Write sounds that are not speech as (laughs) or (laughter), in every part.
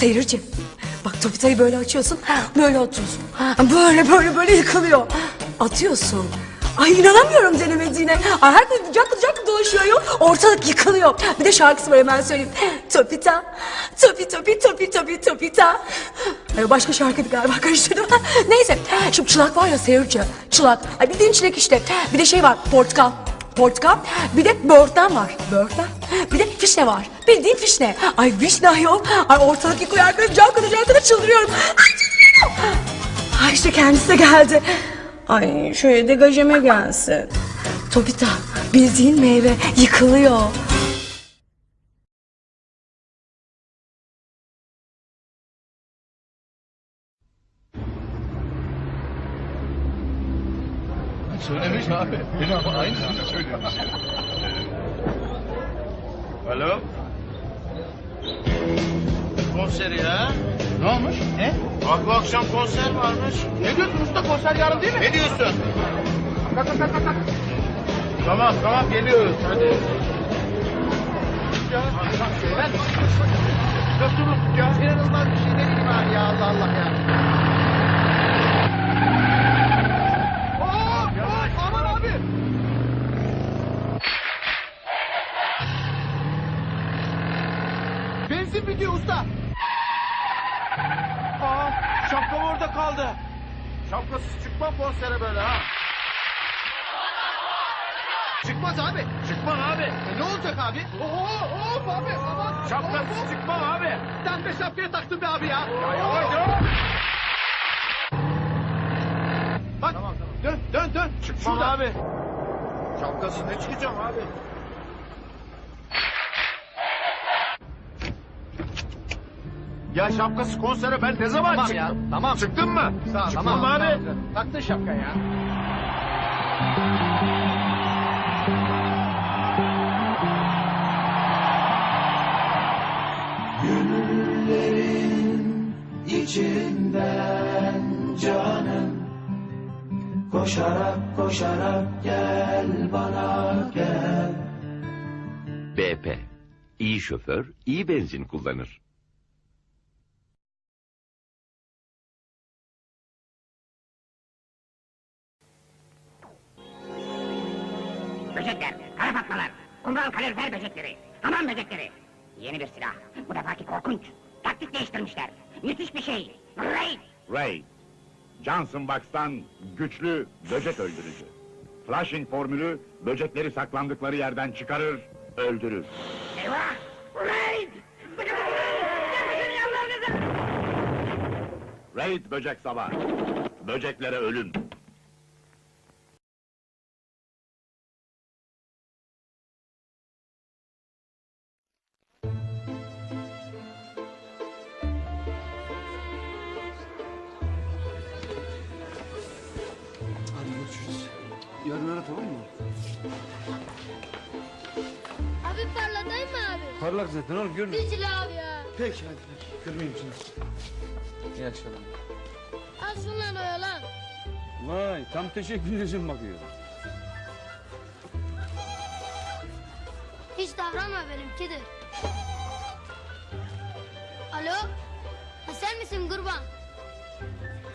seyirci. Bak topitayı böyle açıyorsun, böyle atıyorsun. Böyle böyle böyle yıkılıyor. Atıyorsun. Ay inanamıyorum denemediğine. Ay herkes caklı caklı dolaşıyor yok. Ortalık yıkılıyor. Bir de şarkısı var hemen söyleyeyim. Topita, topi topi topi topi topita. Ay, başka şarkıydı galiba karıştırdım. Neyse şimdi çılak var ya seyirci. Çılak. Ay bildiğin çilek işte. Bir de şey var portakal. Portakal. Bir de böğürtlen var. Böğürtlen. Bir de fişne var. Bildiğin fişne. Ay fişne yok. Ay ortalık yıkılıyor arkadaşlar. Can kadar can kadar çıldırıyorum. Ay çıldırıyorum. Ay işte kendisi de geldi. Ay şöyle degajeme gelsin. Topita bildiğin meyve yıkılıyor. Söylemiş abi. Benim ama aynısını söylemiş. Alo. Konseri ya. Ne olmuş? Ne? Bak bu akşam konser varmış. Ne diyorsun usta konser yarın değil mi? Ne diyorsun? Kalk kalk kalk kalk. Tamam tamam geliyoruz hadi. Ya, ben Nasıl ya? İnanılmaz bir şey ne bileyim ya Allah Allah ya. Benzin bitiyor usta. Aa, şapkam orada kaldı. Şapkasız çıkmam konsere böyle ha. Çıkmaz abi. Çıkmam abi. E ne olacak abi? Oo, hop abi aman. Şapkasız çıkmam abi. Sen de şapkayı taktın be abi ya. Ya yavaş yavaş. Bak dön dön dön. Çıkmam Şurada. abi. Şapkasız ne çıkacağım abi? Ya şapkası konsere ben ne zaman Tamam çıktım? ya, tamam. Çıktın mı? Sağ, Çıkmam tamam, abi. tamam. Taktın şapka ya. içinden canım Koşarak koşarak gel bana gel BP. İyi şoför, iyi benzin kullanır. Böcekler, kara fatmalar, kumral kalorifer böcekleri, hamam böcekleri. Yeni bir silah, bu defaki korkunç. Taktik değiştirmişler. Müthiş bir şey. Raid! Ray. Johnson Box'tan güçlü böcek öldürücü. Flashing formülü böcekleri saklandıkları yerden çıkarır, öldürür. Eyvah! Yanlarınızı! Raid böcek savar. Böceklere ölüm. Yarın ara tamam mı? Abi parlatayım mı abi? Parlak zaten oğlum görmüyor Dicil abi ya. Peki hadi peki. Kırmayayım seni. İyi akşamlar. Al şundan oyalan. Vay tam teşekkür ederim bakıyor. Hiç davranma benimkidir. Alo? Ha sen misin kurban?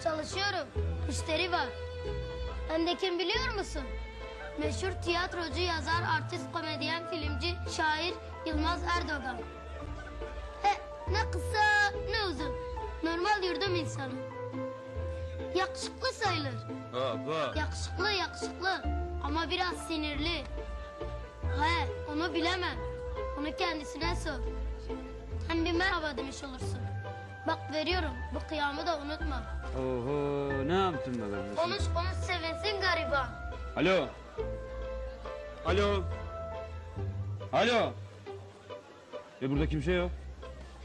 Çalışıyorum. Müşteri var. Ben de kim biliyor musun? Meşhur tiyatrocu, yazar, artist, komedyen, filmci, şair Yılmaz Erdoğan. He, ne kısa ne uzun. Normal yurdum insanı. Yakışıklı sayılır. Baba. Yakışıklı yakışıklı ama biraz sinirli. He onu bilemem. Onu kendisine sor. Hem bir merhaba demiş olursun. Bak veriyorum bu kıyamı da unutma. Oho ne yaptın be kardeşim? Konuş konuş sevinsin gariban. Alo. Alo. Alo. E burada kimse yok.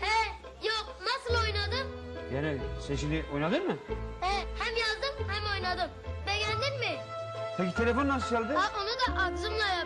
He yok nasıl oynadın? Yani sen şimdi oynadın mı? He hem yazdım hem oynadım. Beğendin mi? Peki telefon nasıl çaldı? Ha, onu da ağzımla yapıyorum.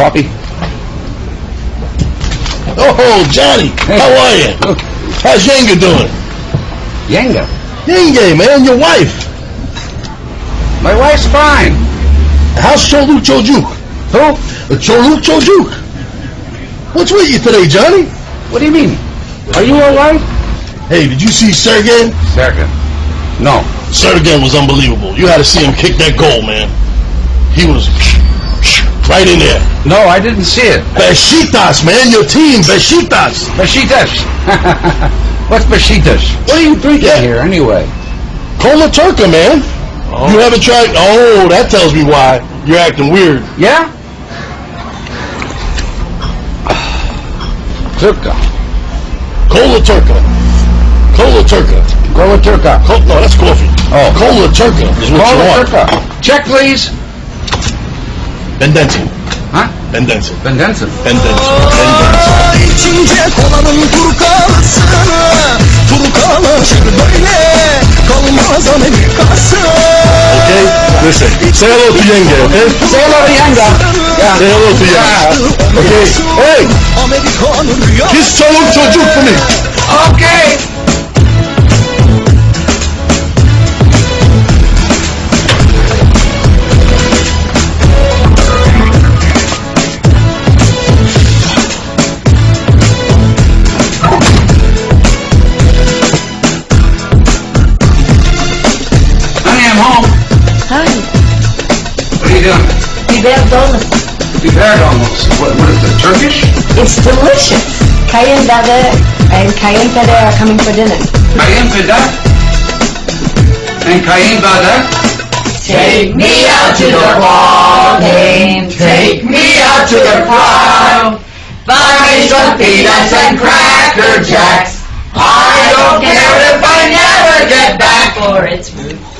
Coffee? Oh, Johnny, how are you? How's Yenga doing? Yenga. Yenge, man, your wife. My wife's fine. How's Choluk Chojuk? Who? Uh, Choluk Chojuk. What's with you today, Johnny? What do you mean? Are you alright? Hey, did you see Sergen? Second. No. Sergen was unbelievable. You had to see him kick that goal, man. He was right in there. No, I didn't see it. Beshitas, man, your team, Beshitas. Bashitas. (laughs) What's Bashitas? What are you drinking Yeah. here anyway? Cola Turca, man. Oh. You haven't tried? Oh, that tells me why you're acting weird. Yeah? Turka. Cola Turca. Cola Turca. Cola Turka. Co- no, that's coffee. Oh. Cola Turca is what you Cola want. Turka. Check, please. Bendensin. Huh? Bendensin. Bendensin. Bendensin. Bendensin. İçince kolanın turkalısını Turkalaşır böyle Kalmaz Amerikası Okay? Listen. Say hello to Yenge, okay? Say hello to Yenga. Yeah. Say hello to Yenge. Okay? Hey! Amerikanın rüyası Kiss Çoluk Çocuk me. Okay. Hi, What are you doing? biber dolma. Prepared almost. What, what is it, Turkish? It's delicious. Cayenne dada and cayenne pede are coming for dinner. Cayenne peda and cayenne bada. Take me out to the ball game. Take me out to the prom. Buy me some peanuts and cracker jacks. I don't care if I never get back for it's Dağ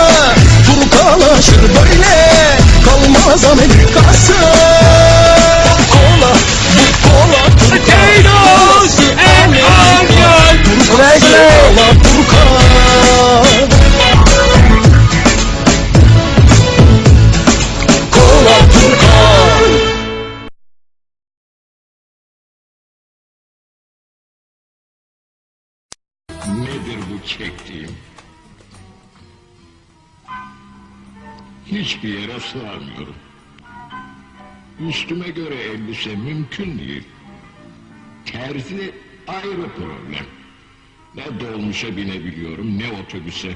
Turkalaşır böyle Kalmaz Amerikası. Kola Bu kola Potatoes and onions Kola turka Kola turka Nedir bu çektiğim? Hiçbir yere sığamıyorum. Üstüme göre elbise mümkün değil. Terzi ayrı problem. Ne dolmuşa binebiliyorum ne otobüse.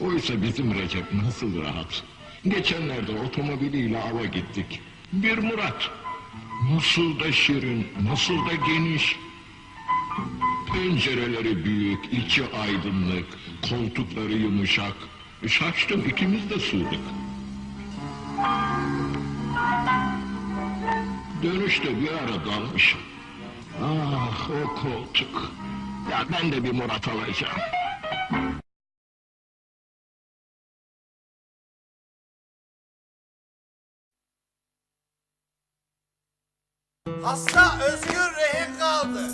Oysa bizim Recep nasıl rahat. Geçenlerde otomobiliyle ava gittik. Bir Murat. Nasıl da şirin, nasıl da geniş. Pencereleri büyük, içi aydınlık, koltukları yumuşak. Şaştım ikimiz de sığdık. Dönüşte bir ara dalmışım. Ah o koltuk. Ya ben de bir Murat alacağım. Hasta özgür rehin kaldı.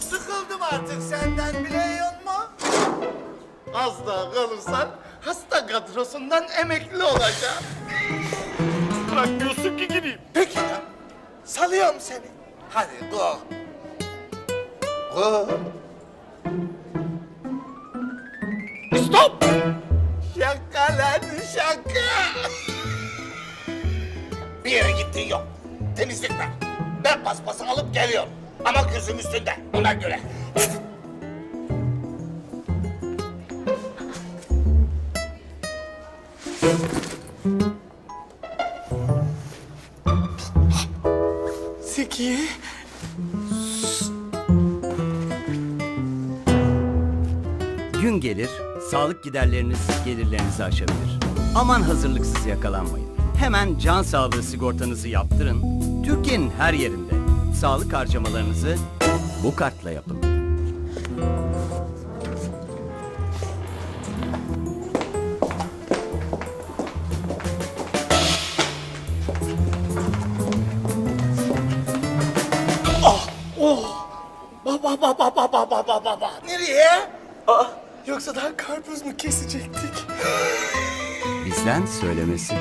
Sıkıldım artık senden biliyor mu? Az daha kalırsan hasta kadrosundan emekli olacağım. Bırakmıyorsun ki gideyim. Peki ya. Dinliyorum seni. Hadi go. Go. Stop. Şaka lan şaka. Bir yere gittiğin yok. Temizlik var. Ben paspası alıp geliyorum. Ama gözüm üstünde. Ona göre. Sağlık giderleriniz gelirlerinizi aşabilir. Aman hazırlıksız yakalanmayın. Hemen can sağlığı sigortanızı yaptırın. Türkiye'nin her yerinde sağlık harcamalarınızı bu kartla yapın. Oh! Baba baba baba baba baba. Nereye? Aa, yoksa daha karpuz mu kesecektik? Bizden söylemesi.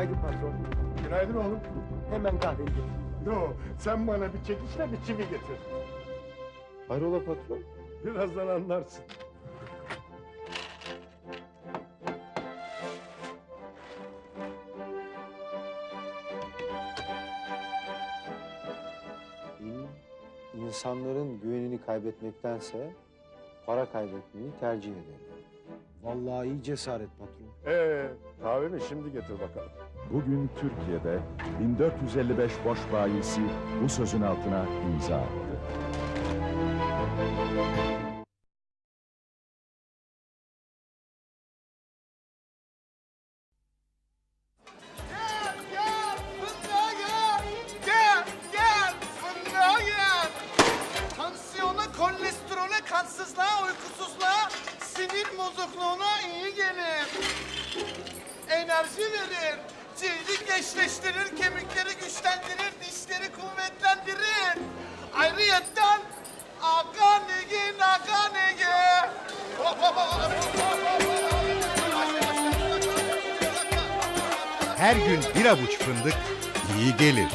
Günaydın patron. Günaydın oğlum. Hemen kahveni getir. Yo, sen bana bir çekişle bir çivi getir. Hayrola patron? Birazdan anlarsın. İnsanların güvenini kaybetmektense para kaybetmeyi tercih ederim. Vallahi iyi cesaret patron. Ee, kahvemi şimdi getir bakalım. Bugün Türkiye'de 1455 boş bayisi bu sözün altına imza attı. Gençleştirir, kemikleri güçlendirir, dişleri kuvvetlendirir. Ayrıyetten hop, hop, hop, hop. Her gün bir avuç fındık iyi gelir.